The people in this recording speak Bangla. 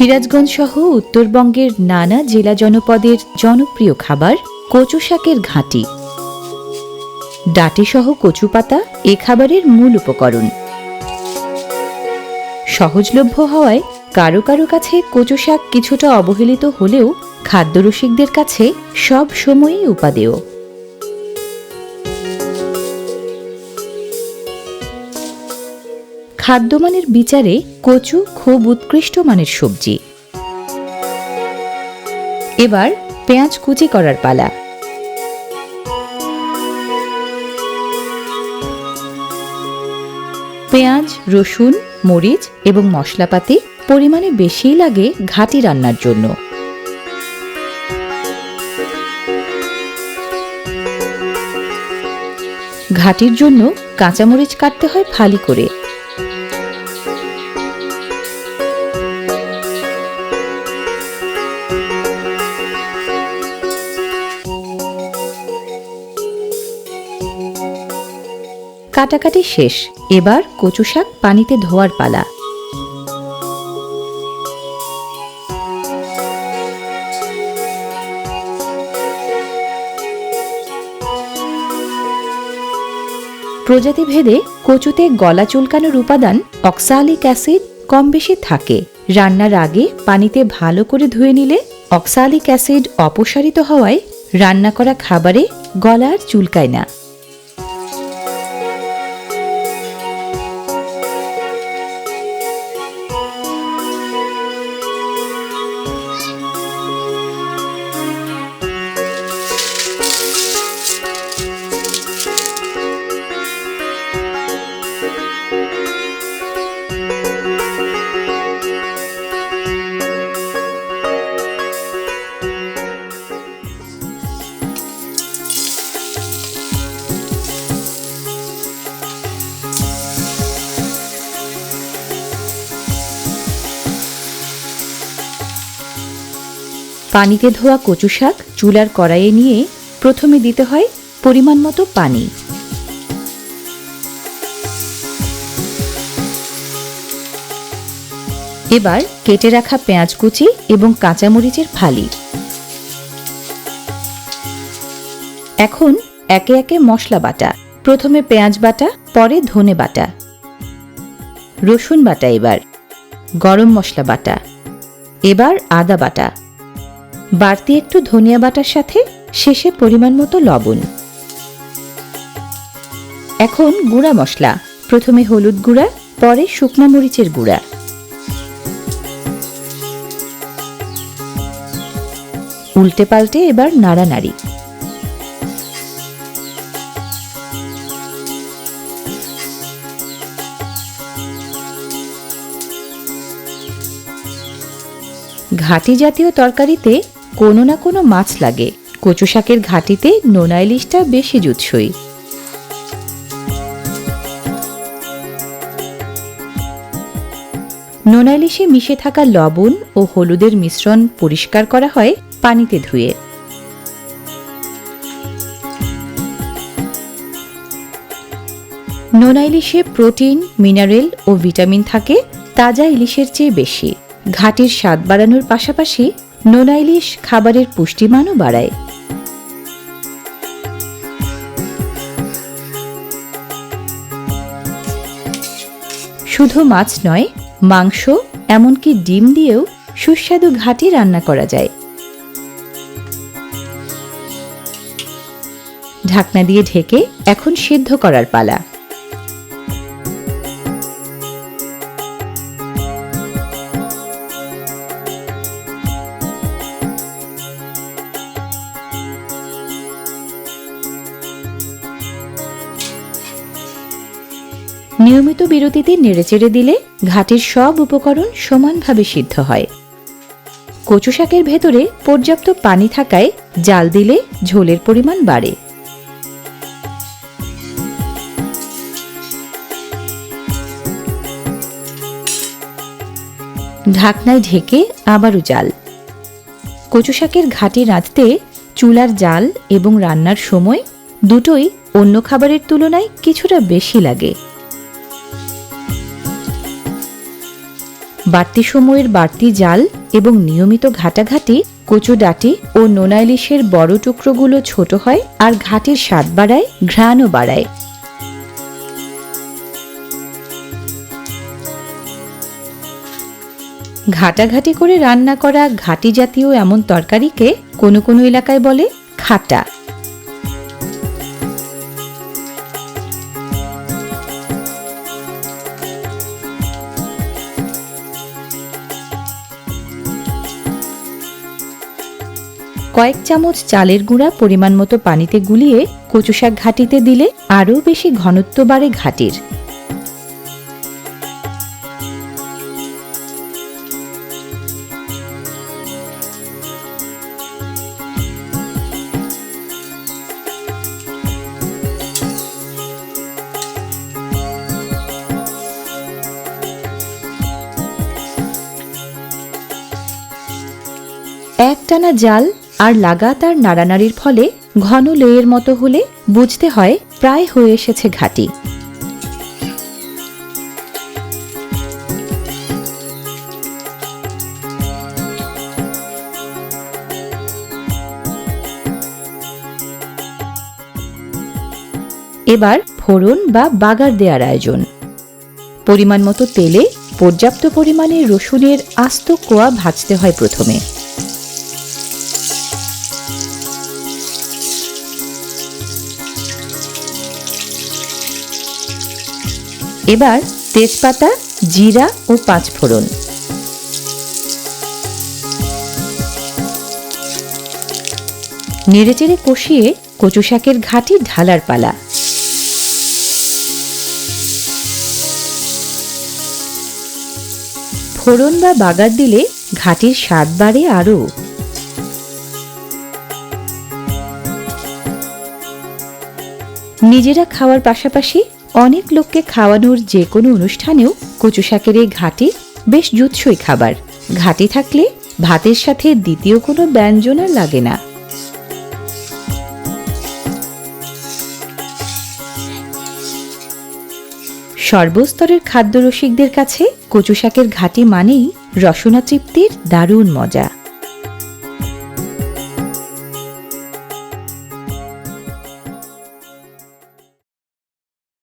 সিরাজগঞ্জ সহ উত্তরবঙ্গের নানা জেলা জনপদের জনপ্রিয় খাবার কচু শাকের ঘাঁটি। ডাঁটিসহ কচু পাতা এ খাবারের মূল উপকরণ। সহজলভ্য হওয়ায় কারও কারও কাছে কচু শাক কিছুটা অবহেলিত হলেও খাদ্যরসিকদের কাছে সব সময়ই উপাদেয়। খাদ্যমানের বিচারে কচু খুব উৎকৃষ্ট মানের সবজি। এবার পেঁয়াজ কুচি করার পালা। পেঁয়াজ, রসুন, মরিচ এবং মশলাপাতি পরিমাণে বেশিই লাগে ঘাটি রান্নার জন্য। ঘাটির জন্য কাঁচামরিচ কাটতে হয় ফালি করে। কাটাকাটি শেষ। এবার কচু শাক পানিতে ধোয়ার পালা। প্রজাতি ভেদে কচুতে গলা চুলকানোর উপাদান অক্সালিক অ্যাসিড কম বেশি থাকে। রান্নার আগে পানিতে ভালো করে ধুয়ে নিলে অক্সালিক অ্যাসিড অপসারিত হওয়ায় রান্না করা খাবারে গলা আর চুলকায় না। পানিতে ধোয়া কচু শাক চুলার কড়াইয়ে নিয়ে প্রথমে দিতে হয় পরিমাণ মতো পানি। এবার কেটে রাখা পেঁয়াজ কুচি এবং কাঁচামরিচের ফালি। এখন একে একে মশলা বাটা। প্রথমে পেঁয়াজ বাটা, পরে ধনে বাটা। রসুন বাটা এবার। গরম মশলা বাটা। এবার আদা বাটা। বাড়তি একটু ধনিয়া বাটার সাথে শেষে পরিমাণ মতো লবণ। এখন গুঁড়া মশলা, প্রথমে হলুদ গুঁড়া, পরে শুকনা মরিচের গুঁড়া। উল্টে পাল্টে এবার নাড়ানাড়ি। ঘাটি জাতীয় তরকারিতে কোনো না কোনো মাছ লাগে। কচু শাকের ঘাটিতে নোনা ইলিশটা বেশি জুৎসই। নোনা ইলিশে মিশে থাকা লবণ ও হলুদের মিশ্রণ পরিষ্কার করা হয় পানিতে ধুয়ে। নোনা ইলিশে প্রোটিন, মিনারেল ও ভিটামিন থাকে, তাজা ইলিশের চেয়ে বেশি। ঘাটির স্বাদ বাড়ানোর পাশাপাশি নোনা ইলিশ খাবারের পুষ্টিমানও বাড়ায়। শুধু মাছ নয়, মাংস, এমনকি ডিম দিয়েও সুস্বাদু ঘাটি রান্না করা যায়। ঢাকনা দিয়ে ঢেকে এখন সিদ্ধ করার পালা। নিয়মিত বিরতিতে নেড়েচেড়ে দিলে ঘাটির সব উপকরণ সমানভাবে সিদ্ধ হয়। কচু শাকের ভেতরে পর্যাপ্ত পানি থাকায় জাল দিলে ঝোলের পরিমাণ বাড়ে। ঢাকনায় ঢেকে আবারও জাল। কচু শাকের ঘাটি রাঁধতে চুলার জাল এবং রান্নার সময় দুটোই অন্য খাবারের তুলনায় কিছুটা বেশি লাগে। বাড়তি সময়ের বাড়তি জাল এবং নিয়মিত ঘাটাঘাটি কচু ডাটি ও নোনা ইলিশের বড় টুকরোগুলো ছোট হয় আর ঘাটির স্বাদ বাড়ায়, ঘ্রাণও বাড়ায়। ঘাটাঘাটি করে রান্না করা ঘাটি জাতীয় এমন তরকারিকে কোনো কোনো এলাকায় বলে খাটা। কয়েক চামচ চালের গুঁড়া পরিমাণ মতো পানিতে গুলিয়ে কচু শাক ঘাটিতে দিলে আরও বেশি ঘনত্ব বাড়ে ঘাটির। একটানা জাল আর লাগাতার নাড়ানাড়ির ফলে ঘন লেয়ের মতো হলে বুঝতে হয় প্রায় হয়ে এসেছে ঘাটি। এবার ফোড়ন বা বাগার দেওয়ার আয়োজন। পরিমাণ মতো তেলে পর্যাপ্ত পরিমাণে রসুনের আস্ত কোয়া ভাজতে হয় প্রথমে। এবার তেজপাতা, জিরা ও পাঁচ পাঁচফোড়ন নেড়েচেড়ে কষিয়ে কচু শাকের ঘাটি ঢালার পালা। ফোড়ন বা বাগার দিলে ঘাটির স্বাদ বাড়ে আরও। নিজেরা খাওয়ার পাশাপাশি অনেক লোককে খাওয়ানোর যে কোনো অনুষ্ঠানেও কচু শাকের এই ঘাটি বেশ জুৎসই খাবার। ঘাটি থাকলে ভাতের সাথে দ্বিতীয় কোনো ব্যঞ্জন আর লাগে না। সর্বস্তরের খাদ্য রসিকদের কাছে কচু শাকের ঘাটি মানেই রসনা তৃপ্তির দারুণ মজা।